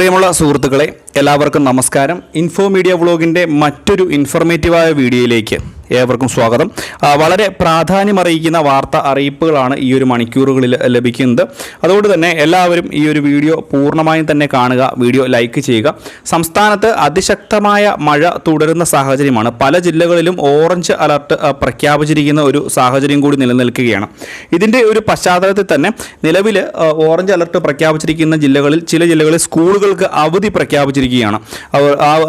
പ്രിയമുള്ള സുഹൃത്തുക്കളെ എല്ലാവർക്കും നമസ്കാരം. ഇൻഫോ മീഡിയ വ്ളോഗിന്റെ മറ്റൊരു ഇൻഫോർമേറ്റീവായ വീഡിയോയിലേക്ക് ഏവർക്കും സ്വാഗതം. വളരെ പ്രാധാന്യമറിയിക്കുന്ന വാർത്ത അറിയിപ്പുകളാണ് ഈ ഒരു മണിക്കൂറുകളിൽ ലഭിക്കുന്നത്. അതുകൊണ്ട് തന്നെ എല്ലാവരും ഈ ഒരു വീഡിയോ പൂർണമായും തന്നെ കാണുക വീഡിയോ ലൈക്ക് ചെയ്യുക. സംസ്ഥാനത്ത് അതിശക്തമായ മഴ തുടരുന്ന സാഹചര്യമാണ്. പല ജില്ലകളിലും ഓറഞ്ച് അലർട്ട് പ്രഖ്യാപിച്ചിരിക്കുന്ന ഒരു സാഹചര്യം കൂടി നിലനിൽക്കുകയാണ്. ഇതിന്റെ ഒരു പശ്ചാത്തലത്തിൽ തന്നെ നിലവിൽ ഓറഞ്ച് അലർട്ട് പ്രഖ്യാപിച്ചിരിക്കുന്ന ജില്ലകളിൽ ചില ജില്ലകളിൽ സ്കൂളുകൾക്ക് അവധി പ്രഖ്യാപിച്ചിരിക്കുകയാണ്.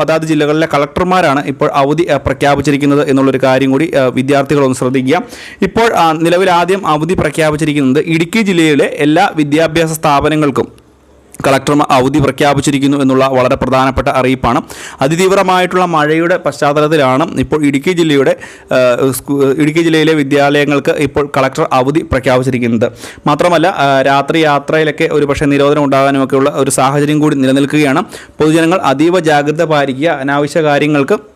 അതാത് ജില്ലകളിലെ കളക്ടർമാരാണ് ഇപ്പോൾ അവധി പ്രഖ്യാപിച്ചിരിക്കുന്നത് എന്നുള്ളൊരു കാര്യം കൂടി ആ, വിദ്യാർത്ഥികളൊന്ന് ശ്രദ്ധിക്കുക. ഇപ്പോൾ നിലവിൽ ആദ്യം അവധി പ്രഖ്യാപിച്ചിരിക്കുന്നത് ഇടുക്കി ജില്ലയിലെ എല്ലാ വിദ്യാഭ്യാസ സ്ഥാപനങ്ങൾക്കും കളക്ടർ അവധി പ്രഖ്യാപിച്ചിരിക്കുന്നു എന്നുള്ള വളരെ പ്രധാനപ്പെട്ട അറിയിപ്പാണ്. അതിതീവ്രമായിട്ടുള്ള മഴയുടെ പശ്ചാത്തലത്തിലാണ് ഇപ്പോൾ ഇടുക്കി ജില്ലയുടെ ഇടുക്കി ജില്ലയിലെ വിദ്യാലയങ്ങൾക്ക് ഇപ്പോൾ കളക്ടർ അവധി പ്രഖ്യാപിച്ചിരിക്കുന്നത്. മാത്രമല്ല രാത്രി യാത്രയിലൊക്കെ ഒരു പക്ഷേ നിരോധനം ഉണ്ടാകാനുമൊക്കെയുള്ള ഒരു സാഹചര്യം കൂടി നിലനിൽക്കുകയാണ്. പൊതുജനങ്ങൾ അതീവ ജാഗ്രത പാലിക്കുക. അനാവശ്യ കാര്യങ്ങൾക്ക്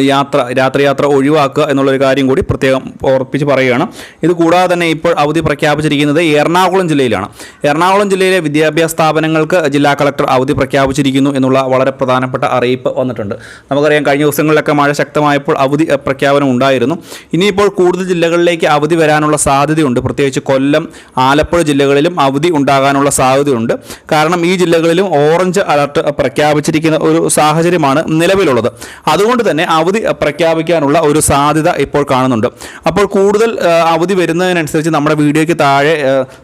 യാത്ര രാത്രി യാത്ര ഒഴിവാക്കുക എന്നുള്ളൊരു കാര്യം കൂടി പ്രത്യേകം ഓർപ്പിച്ച് പറയുകയാണ്. ഇത് കൂടാതെ തന്നെ ഇപ്പോൾ അവധി പ്രഖ്യാപിച്ചിരിക്കുന്നത് എറണാകുളം ജില്ലയിലാണ്. എറണാകുളം ജില്ലയിലെ വിദ്യാഭ്യാസ സ്ഥാപനങ്ങൾക്ക് ജില്ലാ കളക്ടർ അവധി പ്രഖ്യാപിച്ചിരിക്കുന്നു എന്നുള്ള വളരെ പ്രധാനപ്പെട്ട അറിയിപ്പ് വന്നിട്ടുണ്ട്. നമുക്കറിയാം കഴിഞ്ഞ ദിവസങ്ങളിലൊക്കെ മഴ ശക്തമായപ്പോൾ അവധി പ്രഖ്യാപനം ഉണ്ടായിരുന്നു. ഇനിയിപ്പോൾ കൂടുതൽ ജില്ലകളിലേക്ക് അവധി വരാനുള്ള സാധ്യതയുണ്ട്. പ്രത്യേകിച്ച് കൊല്ലം ആലപ്പുഴ ജില്ലകളിലും അവധി ഉണ്ടാകാനുള്ള സാധ്യതയുണ്ട്. കാരണം ഈ ജില്ലകളിലും ഓറഞ്ച് അലർട്ട് പ്രഖ്യാപിച്ചിരിക്കുന്ന ഒരു സാഹചര്യമാണ് നിലവിലുള്ളത്. അതുകൊണ്ട് തന്നെ അവധി പ്രഖ്യാപിക്കാനുള്ള ഒരു സാധ്യത ഇപ്പോൾ കാണുന്നുണ്ട്. അപ്പോൾ കൂടുതൽ അവധി വരുന്നതിനനുസരിച്ച് നമ്മുടെ വീഡിയോയ്ക്ക് താഴെ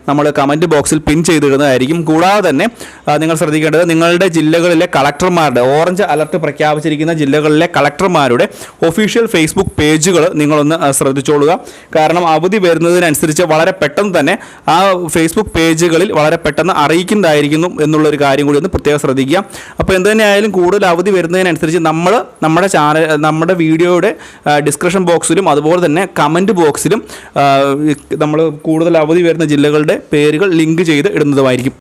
നമ്മൾ കമന്റ് ബോക്സിൽ പിൻ ചെയ്തിടുന്നതായിരിക്കും. കൂടാതെ തന്നെ നിങ്ങൾ ശ്രദ്ധിക്കേണ്ടത് നിങ്ങളുടെ ജില്ലകളിലെ കളക്ടർമാരുടെ ഓറഞ്ച് അലർട്ട് പ്രഖ്യാപിച്ചിരിക്കുന്ന ജില്ലകളിലെ കളക്ടർമാരുടെ ഒഫീഷ്യൽ ഫേസ്ബുക്ക് പേജുകൾ നിങ്ങളൊന്ന് ശ്രദ്ധിച്ചോളുക. കാരണം അവധി വരുന്നതിനനുസരിച്ച് വളരെ പെട്ടെന്ന് തന്നെ ആ ഫേസ്ബുക്ക് പേജുകളിൽ വളരെ പെട്ടെന്ന് അറിയിക്കുന്നതായിരിക്കുന്നു എന്നുള്ളൊരു കാര്യം കൂടി ഒന്ന് പ്രത്യേകം ശ്രദ്ധിക്കുക. അപ്പോൾ എന്ത് തന്നെയായാലും കൂടുതൽ അവധി വരുന്നതിനനുസരിച്ച് നമ്മൾ നമ്മുടെ ചാനൽ നമ്മുടെ വീഡിയോയുടെ ഡിസ്ക്രിപ്ഷൻ ബോക്സിലും അതുപോലെ തന്നെ കമന്റ് ബോക്സിലും നമ്മൾ കൂടുതൽ അവധി വരുന്ന ജില്ലകളുടെ പേരുകൾ ലിങ്ക് ചെയ്ത് ഇടുന്നതുമായിരിക്കും.